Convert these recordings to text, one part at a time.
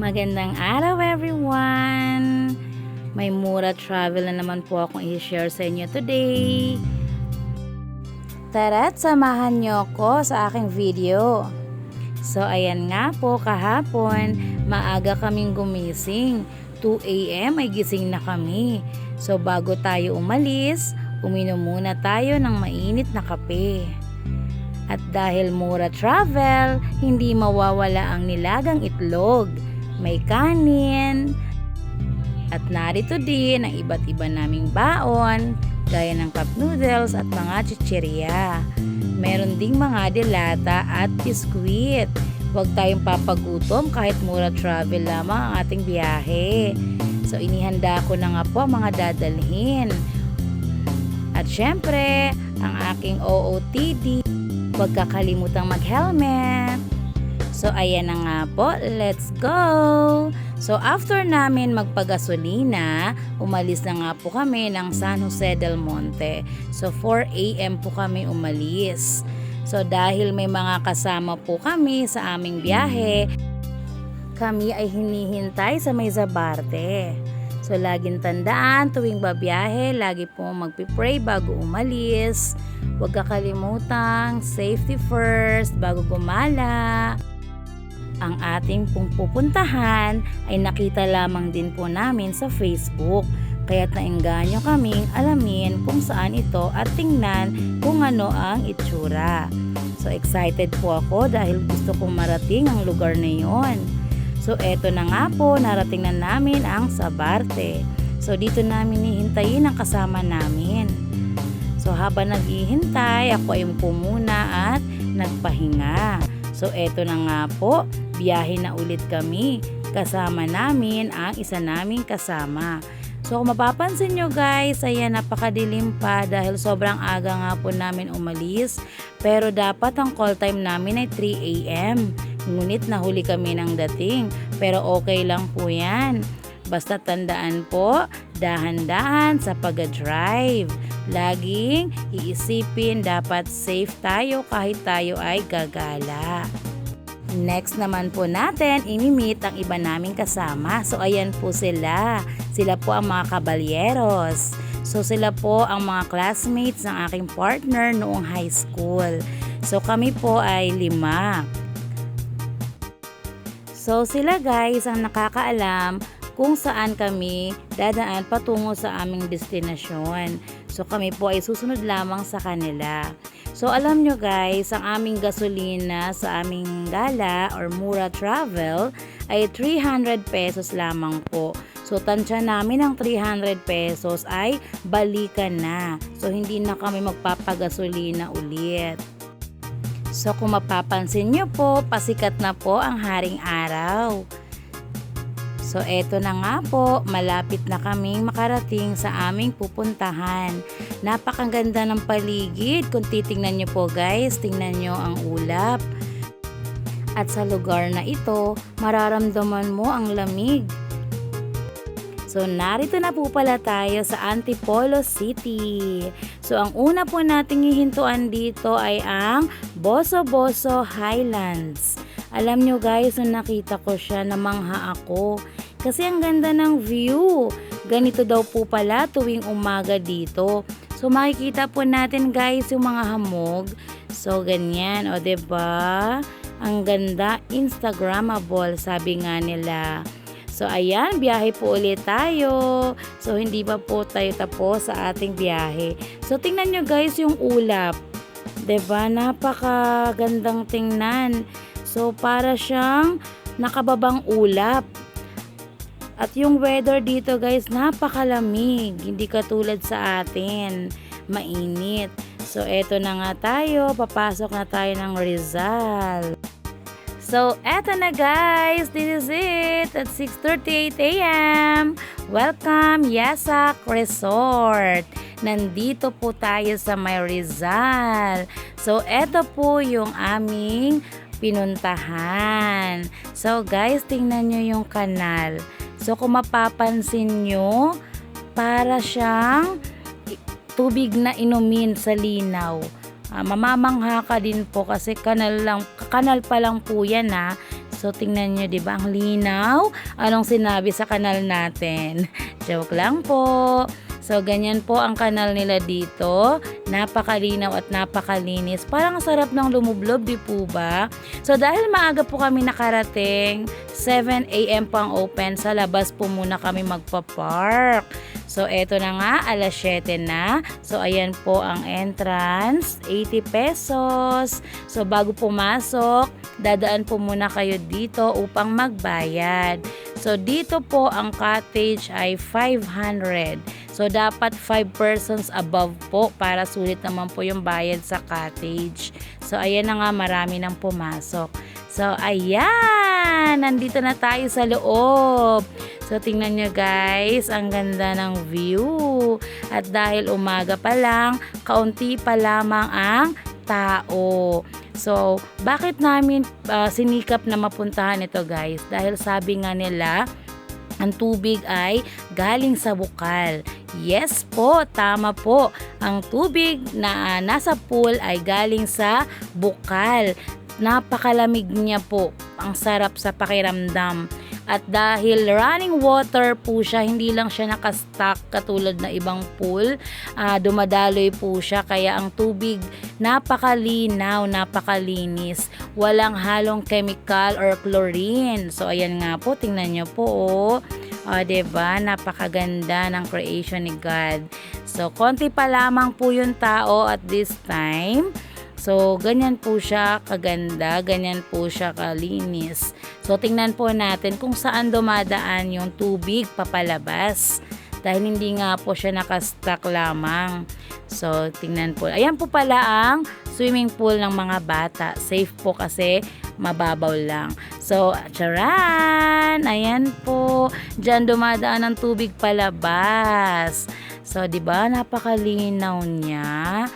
Magandang araw everyone! May mura travel na naman po akong i-share sa inyo today. Tara't samahan nyo ko sa aking video. So ayan nga po kahapon, maaga kaming gumising. 2 a.m. ay gising na kami. So bago tayo umalis, uminom muna tayo ng mainit na kape. At dahil mura travel, hindi mawawala ang nilagang itlog. May kanin. At narito din ang iba't iba naming baon, gaya ng cup noodles at mga chichirya. Meron ding mga delata at biskwit. Huwag tayong papagutom kahit mura travel lamang ang ating biyahe. So inihanda ko na nga po ang mga dadalhin. At syempre, ang aking OOTD, huwag kakalimutang mag-helmet. Ayan na nga po, let's go! So after namin magpagasolina, umalis na nga po kami ng San Jose del Monte. So 4 a.m. po kami umalis. So dahil may mga kasama po kami sa aming biyahe, kami ay hinihintay sa may Zabarte. So laging tandaan tuwing babiyahe, lagi po magpipray bago umalis. Huwag kakalimutang safety first bago gumala. Ang ating pupuntahan ay nakita lamang din po namin sa Facebook. Kaya't nainganyo kaming alamin kung saan ito at tingnan kung ano ang itsura. So excited po ako dahil gusto kong marating ang lugar na yon. So eto na nga po, narating na namin ang Sabarte. So dito namin hihintayin ang kasama namin. So habang naghihintay, ako ay upo muna at nagpahinga. So eto na nga po, biyahe na ulit kami. Kasama namin ang isa naming kasama. So kung mapapansin nyo guys, ayan napakadilim pa dahil sobrang aga nga po namin umalis. Pero dapat ang call time namin ay 3 a.m. Ngunit nahuli kami ng dating. Pero okay lang po yan. Basta tandaan po, dahan-dahan sa pag-drive. Laging iisipin dapat safe tayo kahit tayo ay gagala. Next naman po natin, imimit ang iba naming kasama. So ayan po sila. Sila po ang mga kabalyeros. So sila po ang mga classmates ng aking partner noong high school. So kami po ay lima. So sila guys ang nakakaalam kung saan kami dadaan patungo sa aming destinasyon. So kami po ay susunod lamang sa kanila. So alam nyo guys, ang aming gasolina sa aming gala or mura travel ay 300 pesos lamang po. So tansya namin ang 300 pesos ay balikan na. So hindi na kami magpapagasolina ulit. So kung mapapansin nyo po, pasikat na po ang haring araw. So eto na nga po, malapit na kaming makarating sa aming pupuntahan. Napakaganda ng paligid. Kung titingnan nyo po guys, tingnan nyo ang ulap. At sa lugar na ito, mararamdaman mo ang lamig. So narito na po pala tayo sa Antipolo City. So ang una po nating hihintuan dito ay ang Boso Boso Highlands. Alam nyo guys, nung nakita ko siya, namangha ako. Kasi ang ganda ng view. Ganito daw po pala tuwing umaga dito. So makikita po natin guys yung mga hamog. So ganyan, o ba? Diba? Ang ganda, Instagrammable, sabi nga nila. So ayan, biyahe po ulit tayo. So hindi pa po tayo tapos sa ating biyahe. So tingnan nyo guys yung ulap. ba? Napakagandang tingnan. So para siyang nakababang ulap. At yung weather dito guys, napakalamig. Hindi katulad sa atin. Mainit. So eto na nga tayo, papasok na tayo ng Rizal. So, eto na guys. This is it at 6.38 a.m. Welcome, Yasak Resort. Nandito po tayo sa May Rizal. So, eto po yung aming pinuntahan. So, guys, tingnan nyo yung kanal. So, kung mapapansin nyo, para siyang tubig na inumin sa linaw. Ah, mamamangha ka din po kasi kanal lang kanal pa lang po yan ha. So, tingnan nyo, di ba? Ang linaw. Anong sinabi sa kanal natin? Joke lang po. So, ganyan po ang kanal nila dito. Napakalinaw at napakalinis. Parang ang sarap ng lumublob, di po ba? So, dahil maaga po kami nakarating, 7 a.m. po ang open. Sa labas po muna kami magpa-park. So, eto na nga, alas 7 na. So, ayan po ang entrance, 80 pesos. So, bago pumasok, dadaan po muna kayo dito upang magbayad. So, dito po ang cottage ay 500. So, dapat 5 persons above po para sulit naman po yung bayad sa cottage. So, ayan na nga, marami nang pumasok. So, ayan! Nandito na tayo sa loob. So, tingnan nyo guys, ang ganda ng view. At dahil umaga pa lang, kaunti pa lamang ang tao. So, bakit namin ah, sinikap na mapuntahan ito guys? Dahil sabi nga nila, ang tubig ay galing sa bukal. Yes po, tama po. Ang tubig na nasa pool ay galing sa bukal. Napakalamig niya po. Ang sarap sa pakiramdam. At dahil running water po siya, hindi lang siya nakastock katulad na ibang pool. Ah, dumadaloy po siya kaya ang tubig napakalinaw, napakalinis. Walang halong chemical or chlorine. So ayan nga po, tingnan nyo po oh. O, diba? Napakaganda ng creation ni God. So, konti pa lamang po yung tao at this time. So, ganyan po siya kaganda, ganyan po siya kalinis. So, tingnan po natin kung saan dumadaan yung tubig papalabas. Dahil hindi nga po siya nakastock lamang. So, tingnan po. Ayan po pala ang swimming pool ng mga bata. Safe po kasi mababaw lang. So, charan! Ayan po. Diyan dumadaan ang tubig palabas. So, di ba Napakalinaw niya.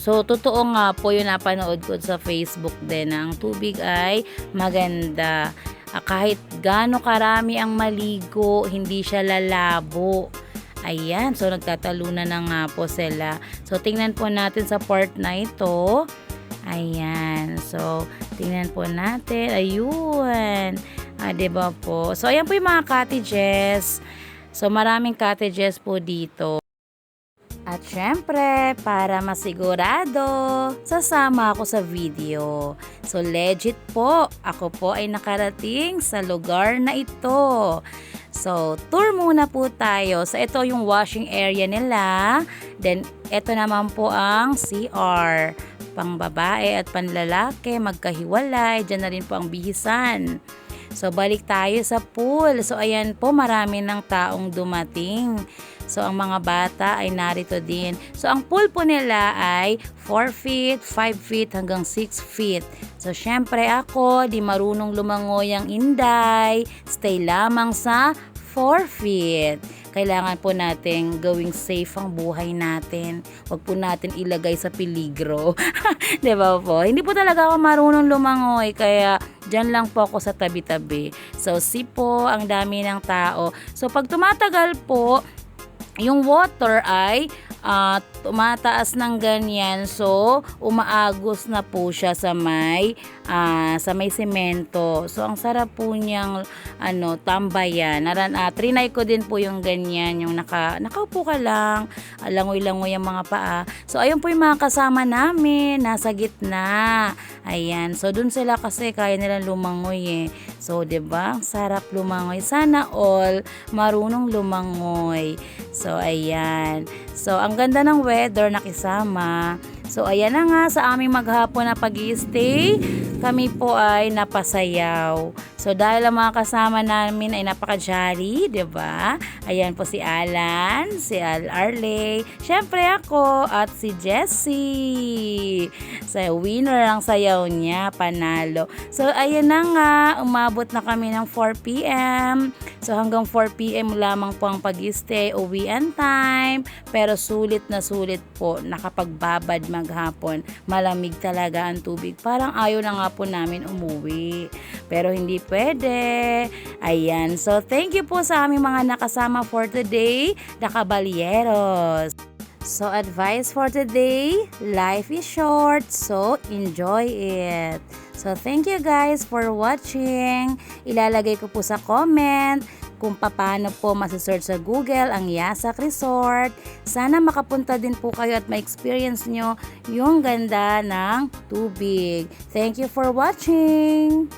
So, totoo nga po yung napanood ko sa Facebook din. Ang tubig ay maganda. Ah, kahit gaano karami ang maligo, hindi siya lalabo. Ayan, so nagtatalunan na nga po sila. So, tingnan po natin sa part na ito. Ayan, so tingnan po natin. Ayun. Ah, 'di ba po? So, ayan po yung mga cottages. So, maraming cottages po dito. At syempre, para masigurado, sasama ako sa video. So legit po, ako po ay nakarating sa lugar na ito. So, tour muna po tayo. So, ito yung washing area nila. Then, ito naman po ang CR. Pang babae at panlalaki, magkahiwalay. Diyan na rin po ang bihisan. So, balik tayo sa pool. So, ayan po, marami ng taong dumating. So, ang mga bata ay narito din. So, ang pool po nila ay 4 feet, 5 feet, hanggang 6 feet. So, syempre ako, di marunong lumangoy ang inday. Stay lamang sa 4 feet. Kailangan po natin gawing safe ang buhay natin. Huwag po natin ilagay sa peligro. ba po? Hindi po talaga ako marunong lumangoy kaya Diyan lang po ako sa tabi-tabi. So, si po, ang dami ng tao. So, pag tumatagal po, yung water ay ah, tumataas ng ganyan. So umaagos na po siya sa may ah, sa may semento. So ang sarap po niyang ano tambayan. Naran ah, trinay ko din po yung ganyan yung naka nakaupo ka lang langoy-langoy ang mga paa. So ayun po yung mga kasama namin nasa gitna. Ayan. So dun sila kasi kaya nilang lumangoy eh. So 'di ba? Sarap lumangoy. Sana all marunong lumangoy So, ayan. So, ang ganda ng weather nakisama. So, ayan na nga sa aming maghapon na pag stay kami po ay napasayaw. So, dahil ang mga kasama namin ay napaka-jolly, di ba? Ayan po si Alan, si Al Arley, syempre ako, at si Jessie. So, winner ang sayaw niya, panalo. So, ayan na nga, umabot na kami ng 4 p.m. So, hanggang 4 p.m. lamang po ang pag-stay, uwian time. Pero sulit na sulit po, nakapagbabad maghapon. Malamig talaga ang tubig. Parang ayaw na nga po namin umuwi. Pero hindi pwede. Ayan. So, thank you po sa aming mga nakasama for today, the Caballeros. So advice for today, life is short, so enjoy it. So thank you guys for watching. Ilalagay ko po sa comment kung paano po masisearch sa Google ang Yasak Resort. Sana makapunta din po kayo at ma-experience nyo yung ganda ng tubig. Thank you for watching!